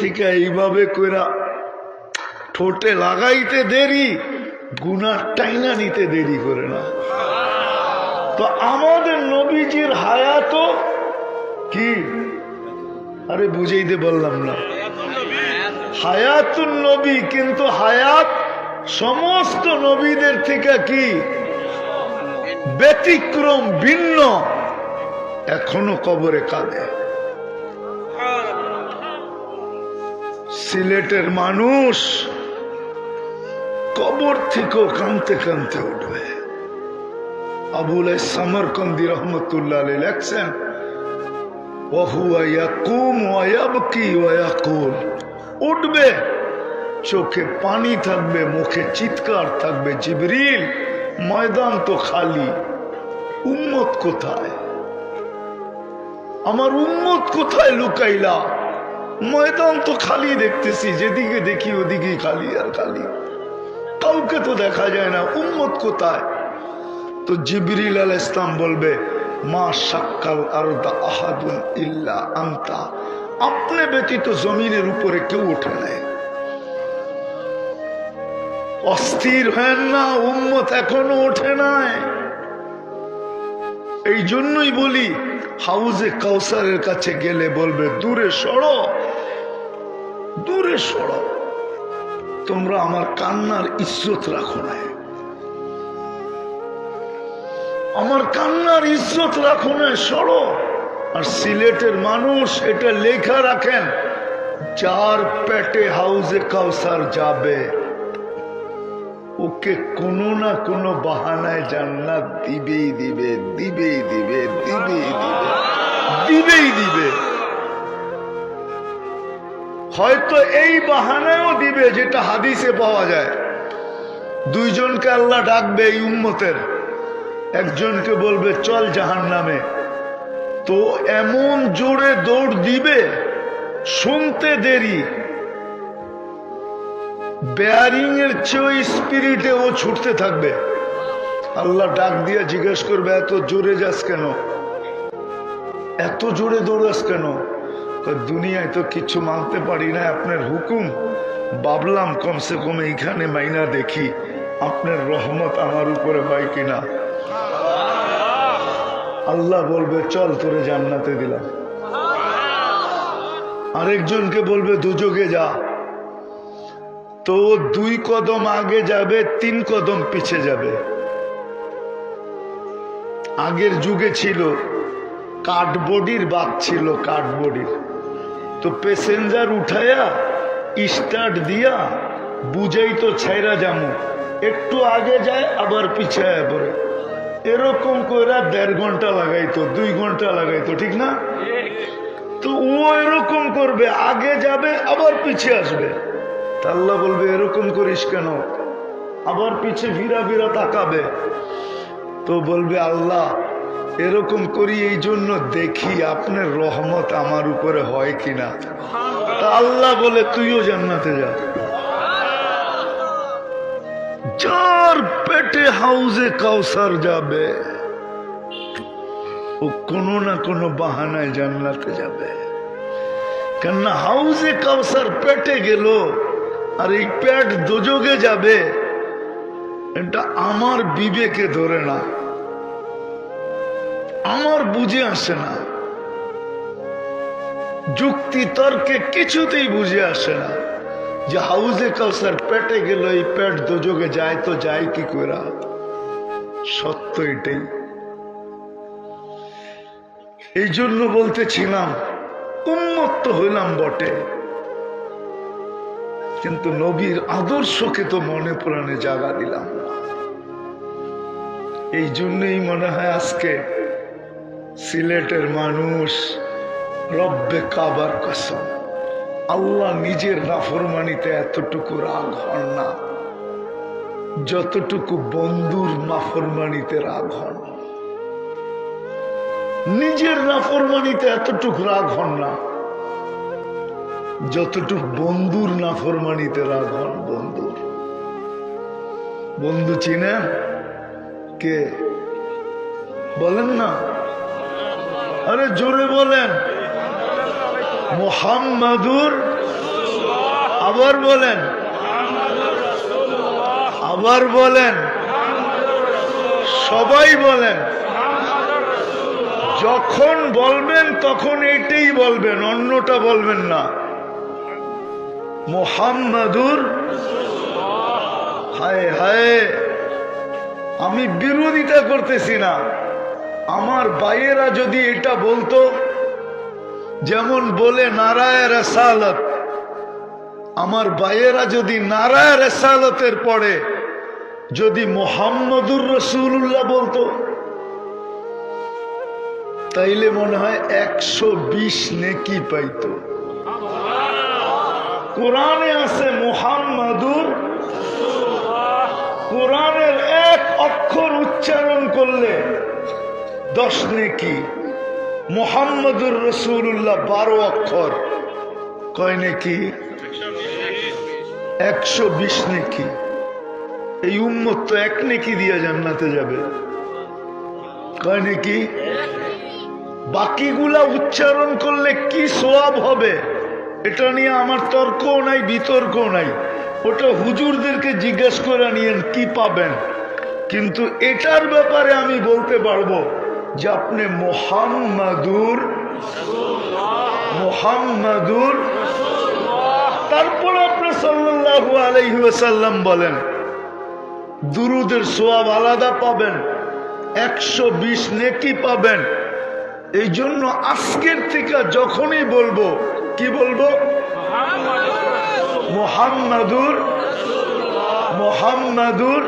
থেকে এইভাবে কইরা ঠোঁটে লাগাইতে দেরি, গুনার টাইনা নিতে দেরি করে না। তো আমাদের নবীজির হায়াত কি? আরে বুঝাইতে বললাম না। হায়াতুন নবী, কিন্তু হায়াত সমস্ত নবীদের থেকে কি? ব্যতিক্রম, ভিন্ন। এখনও কবরে কাঁদে। সিলেটের মানুষ কবর থেকেও কানতে কানতে উঠবে। আবুল সামরকন্দি রহমতুল্লাহ লেখছেন উঠবে, চোখে পানি থাকবে, মুখে চিৎকার থাকবে, জিবরিল, ময়দান তো খালি। উম্মত কোথায়? আমার উম্মত কোথায় লুকাইলা? ময়দান তো খালি দেখতেছি, যেদিকে দেখি ওদিকে খালি আর খালি। কাউকে তো দেখা যায় না, উম্মত কোথায়? তো জিবরিল আল ইসলাম বলবে, মা সাক্কাল আরদা আহাদুন ইল্লা আন্তা। আপনি ব্যতীত জমিনের উপরে কেউ ওঠে নাই। অস্থির হেন না, উম্মত এখনও ওঠে নাই। এই জন্যই বলি, হাউজে কাউসারের কাছে গেলে বলবে, দূরে সরো দূরে সরো। তোমরা আমার কান্নার ইজ্জত রাখো না। আমার কান্নার ইজ্জত রাখো না, সরো। আর সিলেটের মানুষ এটা লেখা রাখেন, যার পেটে হাউজে কাউসার যাবে, ওকে কোনো না কোনো বাহানায় জান্নাত দিবেই দিবে দিবেই দিবে দিবেই দিবে দিবেই দিবে। হয়তো এই বাহানায়ও দিবে যেটা হাদিসে পাওয়া যায়। দুইজনকে আল্লাহ ডাকবে এই উম্মতের। একজনকে বলবে, চল জাহান নামে তো এমন জোরে দৌড় দিবে, শুনতে দেরি। বেয়ারিং এর চেয়ে স্পিরিটে ও ছুটতে থাকবে। আল্লাহ ডাক দিয়ে জিজ্ঞেস করবে, এত জোরে যাস কেন? এত জোরে দৌড়াস কেন? দুনিয়ায় তো কিছু মানতে পারি না, আপনার হুকুম। ভাবলাম কমসে কম এইখানে মাইনা দেখি, আপনার রহমত আমার উপরে হয় কিনা। আল্লাহ বলবে, চল তোরে জান্নাতে দিলাম। আরেকজনকে বলবে দুযোগে যা। তো দুই কদম আগে যাবে, তিন কদম পিছে যাবে। আগের যুগে ছিল কাঠবডির বাদ ছিল কাঠবডির তো প্যাসেঞ্জার উঠায়া স্টার্ট দিয়া বুঝাই তো ছাইরা যামু। একটু আগে যায়, আবার পিছায় পড়ে। এরকম কইরা দেড় ঘণ্টা লাগাইতো, দুই ঘণ্টা লাগাইতো, ঠিক না? তো ও এরকম করবে, আগে যাবে, আবার পিছিয়ে আসবে। আল্লাহ বলবে, এরকম করিস কেন? আবার পিছে ভিড়া ভিড়া তাকাবে। তো বলবে, আল্লাহ এরকম করি এই জন্য দেখি আপনার রহমত আমার উপরে হয় কিনা। আল্লাহ বলে, তুইও জান্নাতে যা। যার পেটে হাউজে কাউসার যাবে, ও কোনো না কোনো বাহানায় জান্নাতে যাবে। কেননা হাউজে কাউসার পেটে গেল, আর এই পেট দোজগে যাবে, এটা আমার বিবেকে ধরে না। আমার বুঝে আসে না। যুক্তি তর্কে কিছুতেই বুঝে আসে না যে হাউজে কাউসার পেটে গেল, এই পেট দোজগে যায় তো যায় কি করে সত্য এটাই। এই জন্য বলতেছিলাম, উন্মত্ত হইলাম বটে। কিন্তু নবীর আদর্শকে তো মনে প্রাণে জাগা দিলাম এই জন্যই মনে হয় আজকে সিলেটের মানুষ, রব্বে কাবার কসম। আল্লাহ নিজের নাফরমানিতে এতটুকু রাগ হন না। যতটুকু বন্ধুর নাফরমানিতে রাগ হন। নিজের নাফরমানিতে এতটুকু রাগ হন না। যতটুকু বন্ধুর নাফরমানিতে রাগ হন বন্ধুর। বন্ধু চিনে? কে? বলেন না। আরে জোরে বলেন। মোহাম্মদুর আবার বলেন। আবার বলেন। সবাই বলেন। যখন বলবেন, তখন এটাই বলবেন, অন্যটা বলবেন না। মোহাম্মদুর, হায় হায়, আমি বিরোধিতা করতেছি না। আমার বাইয়েরা যদি এটা বলতো, যেমন বলে নারায় রেসালত, আমার বাইয়েরা যদি নারায় রেসালতের পরে যদি মোহাম্মদুর রসুল্লাহ বলতো, তাইলে মনে হয় একশো বিশ নেকি পাইতো। কোরআনে আছে মোহাম্মদুর, কোরআনের এক অক্ষর উচ্চারণ করলে দশ নেকি? মোহাম্মদুর রসুল্লাহ বারো অক্ষর। কয় নেকি? একশো বিশ নেকি। এই উম্মত তো এক নেকি দিয়ে জান্নাতে যাবে। কয় নেকি? বাকিগুলা উচ্চারণ করলে কি সোয়াব হবে? এটা নিয়ে আমার তর্কও নাই বিতর্ক নাই। ওটা হুজুরদেরকে জিজ্ঞেস করে নিয়েন, কি পাবেন? কিন্তু এটার ব্যাপারে আমি বলতে পারব যে আপনি মোহাম্মদুর মোহাম্মদুর তারপর আপনি সাল্লাল্লাহু আলাইহি বলেন, দুরুদের সোয়াব আলাদা পাবেন, একশো বিশ নেকি পাবেন। এই জন্য আজকের থেকে যখনই বলব, কি বলব? মোহাম্মদুর মোহাম্মদুর